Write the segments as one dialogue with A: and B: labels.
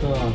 A: Так.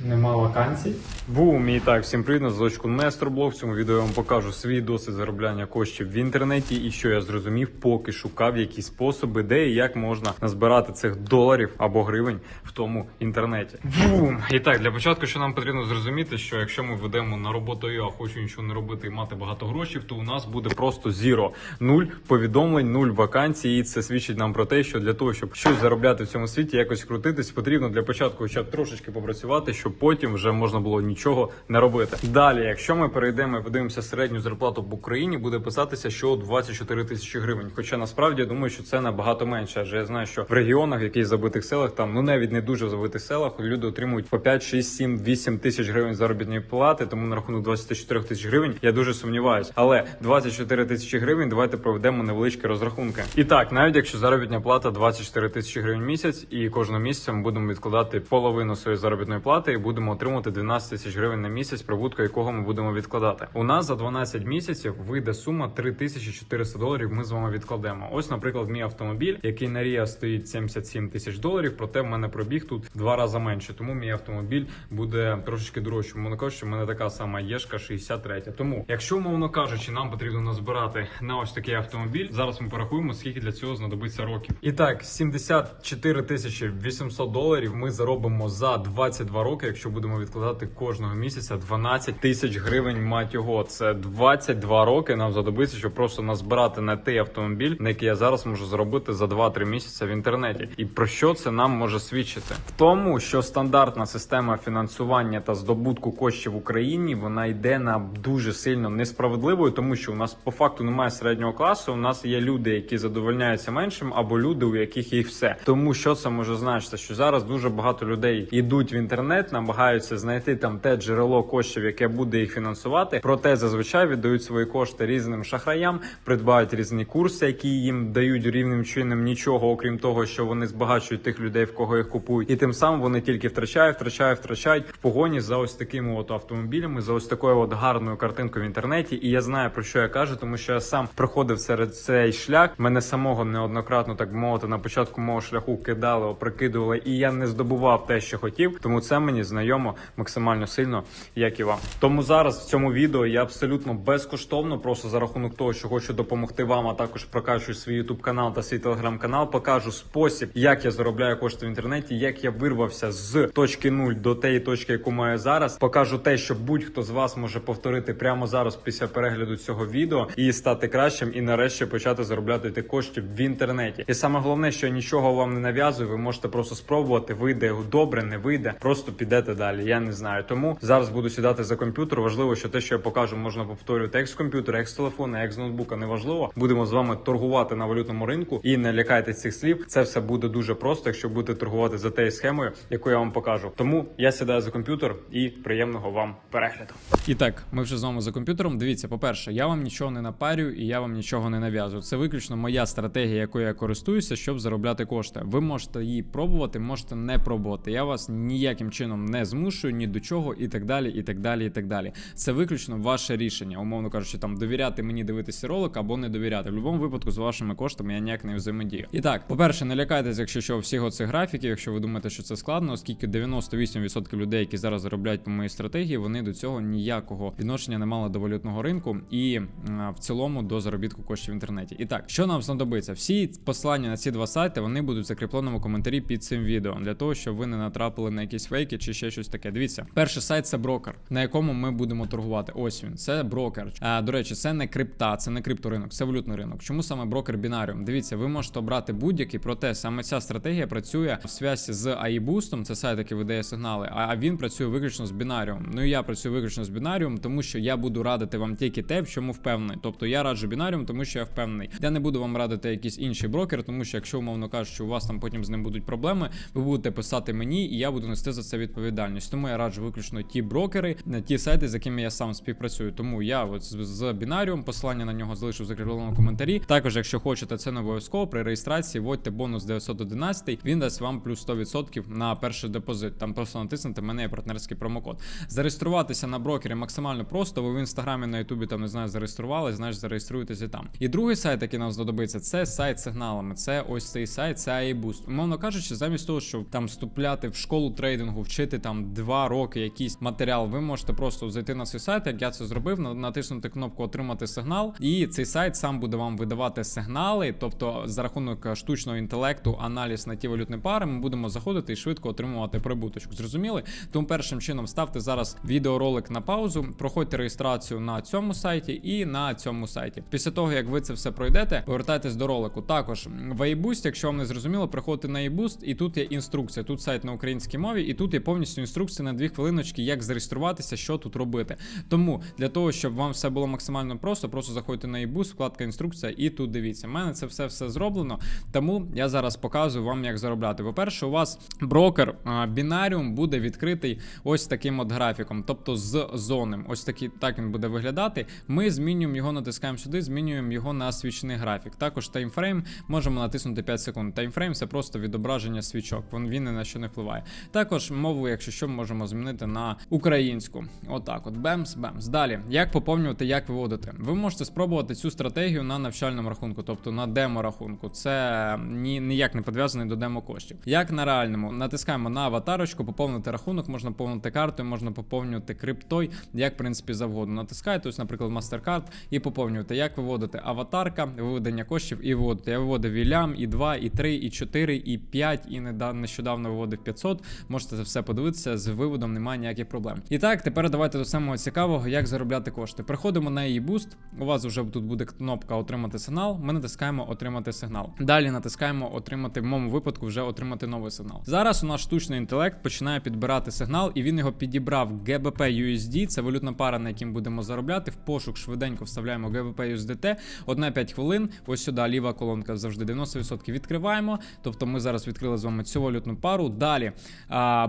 A: Нема вакансій. Бум, і так, всім привіт, на зв'язку Несторблог. В цьому відео я вам покажу свій досвід заробляння коштів в інтернеті і що я зрозумів, поки шукав які способи, де і як можна назбирати цих доларів або гривень в тому інтернеті. Бум! І так, для початку, що нам потрібно зрозуміти, що якщо ми ведемо на роботу, я хочу нічого не робити і мати багато грошей, то у нас буде просто зіро. Нуль повідомлень, нуль вакансій. І це свідчить нам про те, що для того, щоб щось заробляти в цьому світі, якось крутитись, потрібно для початку хоча б трошечки попрацювати, щоб потім вже можна було нічого не робити. Далі, якщо ми перейдемо і подивимося середню зарплату в Україні, буде писатися, що 24 тисячі гривень. Хоча насправді я думаю, що це набагато менше. Адже я знаю, що в регіонах, в якихось забитих селах, там ну навіть не дуже забитих селах, люди отримують по 5, 6, 7, 8 тисяч гривень заробітної плати. Тому на рахунок 24 тисяч гривень я дуже сумніваюсь. Але 24 тисячі гривень, давайте проведемо невеличкі розрахунки. І так, навіть якщо заробітна плата 24 тисячі гривень місяць, і кожного місяця ми будемо відкладати половину своєї заробітної плати і будемо отримувати 12 тисяч гривень на місяць, прибутку якого ми будемо відкладати. У нас за 12 місяців вийде сума 3400 доларів. Ми з вами відкладемо. Ось, наприклад, мій автомобіль, який на Ріа стоїть 77 тисяч доларів. Проте в мене пробіг тут два рази менше. Тому мій автомобіль буде трошечки дорожчим. Мовно кажучи, в мене така сама єшка 63. Тому, якщо умовно кажучи, нам потрібно назбирати на ось такий автомобіль. Зараз ми порахуємо, скільки для цього знадобиться років. І так, 74 тисячі 800 доларів ми заробимо за 22 роки, якщо будемо відкладати кожного місяця 12 тисяч гривень. Мать його, це 22 роки. Нам знадобиться, щоб просто назбирати на той автомобіль, на який я зараз можу заробити за 2-3 місяці в інтернеті. І про що це нам може свідчити? В тому, що стандартна система фінансування та здобутку коштів в Україні вона йде на дуже сильно несправедливою, тому що у нас по факту немає середнього класу. У нас є люди, які задовольняються меншим, або люди, у яких їх все. Тому що це може значити, що зараз дуже багато людей йдуть в інтернет, намагаються знайти там те джерело коштів, яке буде їх фінансувати. Проте зазвичай віддають свої кошти різним шахраям, придбають різні курси, які їм дають рівним чином нічого, окрім того, що вони збагачують тих людей, в кого їх купують, і тим самим вони тільки втрачають, втрачають, втрачають в погоні за ось такими от автомобілями, за ось такою от гарною картинкою в інтернеті. І я знаю про що я кажу, тому що я сам проходив серед цей шлях. Мене самого неоднократно так мовити на початку мого шляху кидали, опрокидували, і я не здобував те, що хотів. Тому це мені знайомо максимально сильно, як і вам. Тому зараз в цьому відео я абсолютно безкоштовно, просто за рахунок того, що хочу допомогти вам, а також прокачую свій YouTube канал та свій телеграм канал. Покажу спосіб, як я заробляю кошти в інтернеті, як я вирвався з точки нуль до тієї точки, яку маю зараз. Покажу те, що будь-хто з вас може повторити прямо зараз після перегляду цього відео і стати кращим, і нарешті почати заробляти ті коштів в інтернеті. І саме головне, що я нічого вам не нав'язую, ви можете просто спробувати. Вийде добре, не вийде, просто підете далі. Я не знаю. Тому зараз буду сідати за комп'ютер. Важливо, що те, що я покажу, можна повторювати як з комп'ютера, як з телефона, як з ноутбука. Неважливо. Будемо з вами торгувати на валютному ринку і не лякайте цих слів. Це все буде дуже просто, якщо будете торгувати за тією схемою, яку я вам покажу. Тому я сідаю за комп'ютер і приємного вам перегляду. І так, ми вже з вами за комп'ютером. Дивіться, по-перше, я вам нічого не напарюю і я вам нічого не нав'язую. Це виключно моя стратегія, якою я користуюся, щоб заробляти кошти. Ви можете її пробувати, можете не пробувати. Я вас ніяким чином не змушую ні до чого, і так далі, і так далі, і так далі. Це виключно ваше рішення, умовно кажучи, там довіряти мені дивитися ролик або не довіряти. В будь-якому випадку з вашими коштами я ніяк не взаємодію. І так, по-перше, не лякайтесь, якщо що всіх оцих графіків, якщо ви думаєте, що це складно, оскільки 98% людей, які зараз заробляють по моїй стратегії, вони до цього ніякого відношення не мали до валютного ринку і м, в цілому до заробітку коштів в інтернеті. І так, що нам знадобиться? Всі посилання на ці два сайти вони будуть в закріпленому коментарі під цим відео для того, щоб ви не натрапили на якісь фейки чи ще щось таке. Дивіться, перший сайт це брокер, на якому ми будемо торгувати. Ось він, це брокер. А, до речі, це не крипта, це не крипторинок, це валютний ринок. Чому саме брокер бінаріум? Дивіться, ви можете обрати будь-який, проте саме ця стратегія працює в зв'язці з iBoost, це сайт, який видає сигнали. А він працює виключно з бінаріум. Ну і я працюю виключно з бінаріум, тому що я буду радити вам тільки те, в чому впевнений. Тобто я раджу бінаріум, тому що я впевнений. Я не буду вам радити якийсь інший брокер, тому що якщо умовно кажуть, що у вас там потім з ним будуть проблеми, ви будете писати мені, і я буду нести за це відповідальність. Тому я раджу виключно виключно ті брокери, е, ті сайти, з якими я сам співпрацюю. Тому я от з, бінаріум, посилання на нього залишу в закріпленому коментарі. Також, якщо хочете, це не обов'язково при реєстрації, вводьте бонус 911, він дасть вам плюс 100% на перший депозит. Там просто натиснути в мене є партнерський промокод. Зареєструватися на брокері максимально просто. Ви в інстаграмі на Ютубі там не знаю, зареєстрували, знаєш, зареєструєтеся там. І другий сайт, який нам знадобиться, це сайт з сигналами. Це ось цей сайт, це iBoost. Умовно кажучи, замість того, щоб там вступляти в школу трейдингу, вчити там два роки якийсь матеріал, ви можете просто зайти на цей сайт, як я це зробив, натиснути кнопку Отримати сигнал, і цей сайт сам буде вам видавати сигнали. Тобто, за рахунок штучного інтелекту, аналіз на ті валютні пари, ми будемо заходити і швидко отримувати прибуточку. Зрозуміли? Тому першим чином ставте зараз відеоролик на паузу, проходьте реєстрацію на цьому сайті і на цьому сайті. Після того, як ви це все пройдете, повертайтесь до ролику. Також в iBoost, якщо вам не зрозуміло, приходьте на iBoost, і тут є інструкція. Тут сайт на українській мові, і тут є повністю інструкція на дві хвилиночки, як зареєструватися, що тут робити. Тому для того, щоб вам все було максимально просто, просто заходьте на iBoost, вкладка інструкція, і тут дивіться. У мене це все все зроблено. Тому я зараз показую вам, як заробляти. По-перше, у вас брокер бінаріум буде відкритий ось таким от графіком, тобто з зонем. Ось такий так він буде виглядати. Ми змінюємо його, натискаємо сюди, змінюємо його на свічний графік. Також таймфрейм можемо натиснути 5 секунд. Таймфрейм це просто відображення свічок. Він, він ні на що не впливає. Також мову, якщо що, можемо змінити на українську. Отак, от бемс, бемс. Далі, як поповнювати, як виводити. Ви можете спробувати цю стратегію на навчальному рахунку, тобто на демо рахунку. Це ні, ніяк не підв'язаний до демо коштів. Як на реальному, натискаємо на аватарочку, поповнити рахунок, можна поповнити картою, можна поповнювати криптою, як в принципі завгодно. Натискаєте, ось, наприклад, MasterCard і поповнюєте. Як виводити аватарка, виведення коштів і виводити. Я виводив і лям, і 2, і 3, і 4, і 5, і нещодавно виводив 500. Можете це все подивитися. З виводом немає ніяких проблем. І так, тепер давайте до самого цікавого, як заробляти кошти. Приходимо на її буст. У вас вже тут буде кнопка Отримати сигнал. Ми натискаємо Отримати сигнал. Далі натискаємо Отримати в моєму випадку вже отримати новий сигнал. Зараз у нас штучний інтелект починає підбирати сигнал, і він його підібрав GBP USD. Це валютна пара, на яким будемо заробляти. В пошук швиденько вставляємо GBP USDT. Одна 5 хвилин. Ось сюди ліва колонка завжди 90% відкриваємо. Тобто ми зараз відкрили з вами цю валютну пару. Далі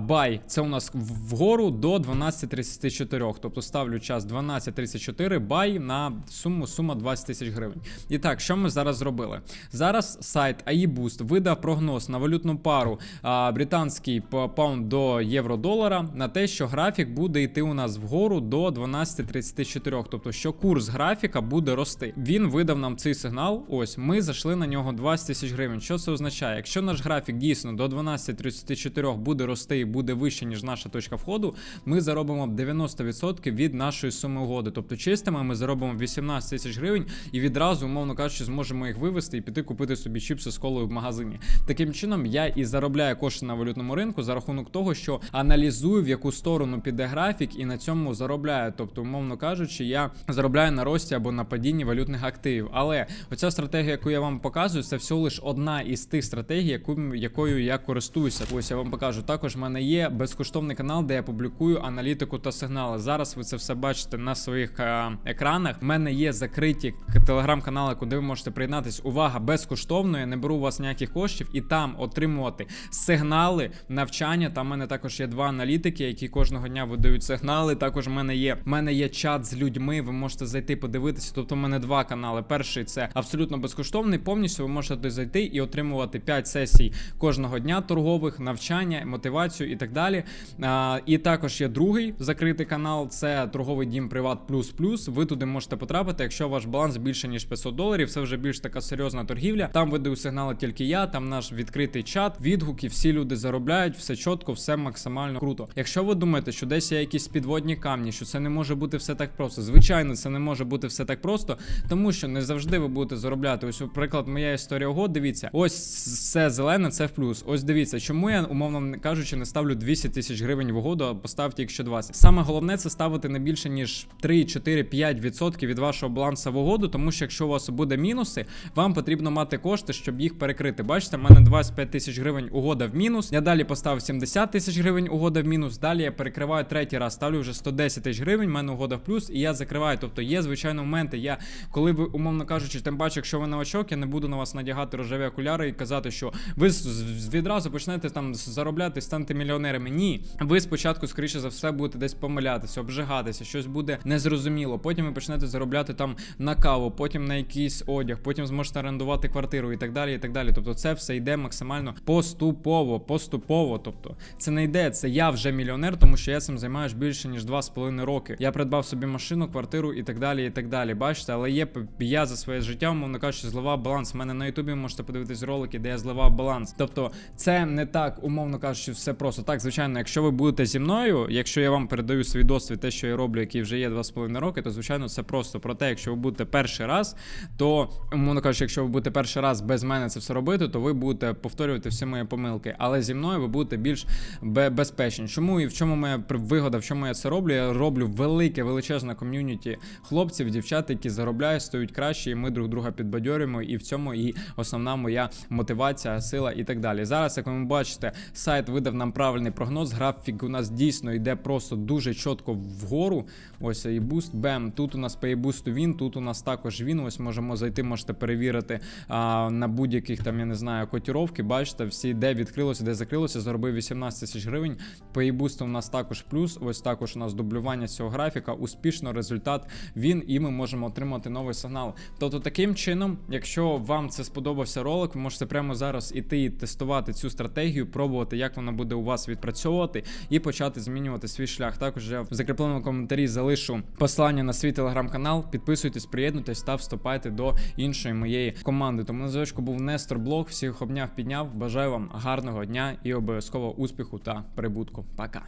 A: buy, це у нас в- вгору до 12.34. Тобто ставлю час 12.34, buy на суму сума 20 тисяч гривень. І так, що ми зараз зробили? Зараз сайт AIBoost видав прогноз на валютну пару а, британський паунд до євро-долара на те, що графік буде йти у нас вгору до 12.34. Тобто, що курс графіка буде рости. Він видав нам цей сигнал. Ось ми зайшли на нього 20 тисяч гривень. Що це означає? Якщо наш графік дійсно до 12.34 буде рости і буде вище, ніж наша точка входу, ми заробимо 90% від нашої суми угоди. Тобто чистими ми заробимо 18 тисяч гривень і відразу, умовно кажучи, зможемо їх вивести і піти купити собі чіпси з колою в магазині. Таким чином, я і заробляю кошти на валютному ринку за рахунок того, що аналізую, в яку сторону піде графік, і на цьому заробляю. Тобто, умовно кажучи, я заробляю на рості або на падінні валютних активів. Але оця стратегія, яку я вам показую, це всього лиш одна із тих стратегій, якою я користуюся. Ось я вам покажу. Також в мене є безкоштовний канал, де я публікую аналітику та сигнали. Зараз ви це все бачите на своїх е, екранах. В мене є закриті телеграм-канали, куди ви можете приєднатись. Увага, безкоштовно. Я не беру у вас ніяких коштів і там отримувати сигнали, навчання. Там в мене також є два аналітики, які кожного дня видають сигнали. Також в мене є в мене є чат з людьми. Ви можете зайти подивитися. Тобто, в мене два канали. Перший це абсолютно безкоштовний. Повністю ви можете туди зайти і отримувати 5 сесій кожного дня торгових, навчання, мотивацію і так далі. А, і також є другий закритий канал. Це торговий дім Приват Плюс Плюс. Ви туди можете потрапити, якщо ваш баланс більше ніж 500 доларів. Це вже більш така серйозна торгівля. Там видаю сигнали тільки я. Там наш відкритий чат, відгуки. Всі люди заробляють, все чітко, все максимально круто. Якщо ви думаєте, що десь є якісь підводні камні, що це не може бути все так просто. Звичайно, це не може бути все так просто, тому що не завжди ви будете заробляти. Ось, наприклад, моя історія угод. Дивіться, ось все зелене, це в плюс. Ось дивіться, чому я умовно кажучи, не ставлю 200 тисяч гривень в угоду, поставте ще 20. Саме головне це ставити не більше ніж 3, 4, 5% від вашого балансу в тому що якщо у вас буде мінуси, вам потрібно мати кошти, щоб їх перекрити. Бачите, в мене 25 тисяч гривень угода в мінус. Я далі поставив 70 тисяч гривень угода в мінус. Далі я перекриваю третій раз, ставлю вже 110 тисяч гривень. в мене угода в плюс, і я закриваю. Тобто є звичайно моменти. Я коли ви умовно кажучи, тим паче, якщо ви новачок, я не буду на вас надягати рожеві окуляри і казати, що ви відразу почнете там заробляти, станете мільйонерами. Ні, ви спочатку спочатку, скоріше за все, будете десь помилятися, обжигатися, щось буде незрозуміло. Потім ви почнете заробляти там на каву, потім на якийсь одяг, потім зможете орендувати квартиру і так далі. І так далі. Тобто, це все йде максимально поступово, поступово. Тобто, це не йде. Це я вже мільйонер, тому що я цим займаюсь більше ніж 2,5 роки. Я придбав собі машину, квартиру і так далі. І так далі. Бачите, але є я за своє життя, умовно кажучи, зливав баланс. У мене на Ютубі можете подивитись ролики, де я зливав баланс. Тобто, це не так, умовно кажучи, все просто. Так, звичайно, якщо ви будете зі мною, якщо я вам передаю свій досвід, те, що я роблю, який вже є 2,5 роки, то звичайно це просто. Проте, якщо ви будете перший раз, то умовно кажучи, якщо ви будете перший раз без мене це все робити, то ви будете повторювати всі мої помилки. Але зі мною ви будете більш безпечні. Чому і в чому моя вигода, в чому я це роблю? Я роблю велике, величезне ком'юніті хлопців, дівчат, які заробляють, стають краще, і ми друг друга підбадьорюємо. І в цьому і основна моя мотивація, сила і так далі. Зараз, як ви бачите, сайт видав нам правильний прогноз. Графік у нас дійсно йде просто дуже чітко вгору. Ось і буст, бем. Тут у нас по бусту він, тут у нас також він. Ось можемо зайти, можете перевірити а, на будь-яких там, я не знаю, котіровки. Бачите, всі, де відкрилося, де закрилося, заробив 18 тисяч гривень. По бусту у нас також плюс. Ось також у нас дублювання цього графіка. Успішно результат він, і ми можемо отримати новий сигнал. Тобто, таким чином, якщо вам це сподобався ролик, ви можете прямо зараз іти і тестувати цю стратегію, пробувати, як вона буде у вас відпрацьовувати, і почати змінювати свій шлях. Також я в закріпленому коментарі залишу посилання на свій телеграм-канал. Підписуйтесь, приєднуйтесь та вступайте до іншої моєї команди. Тому на зв'язку був Нестор Блог. Всіх обняв, підняв. Бажаю вам гарного дня і обов'язково успіху та прибутку. Пока.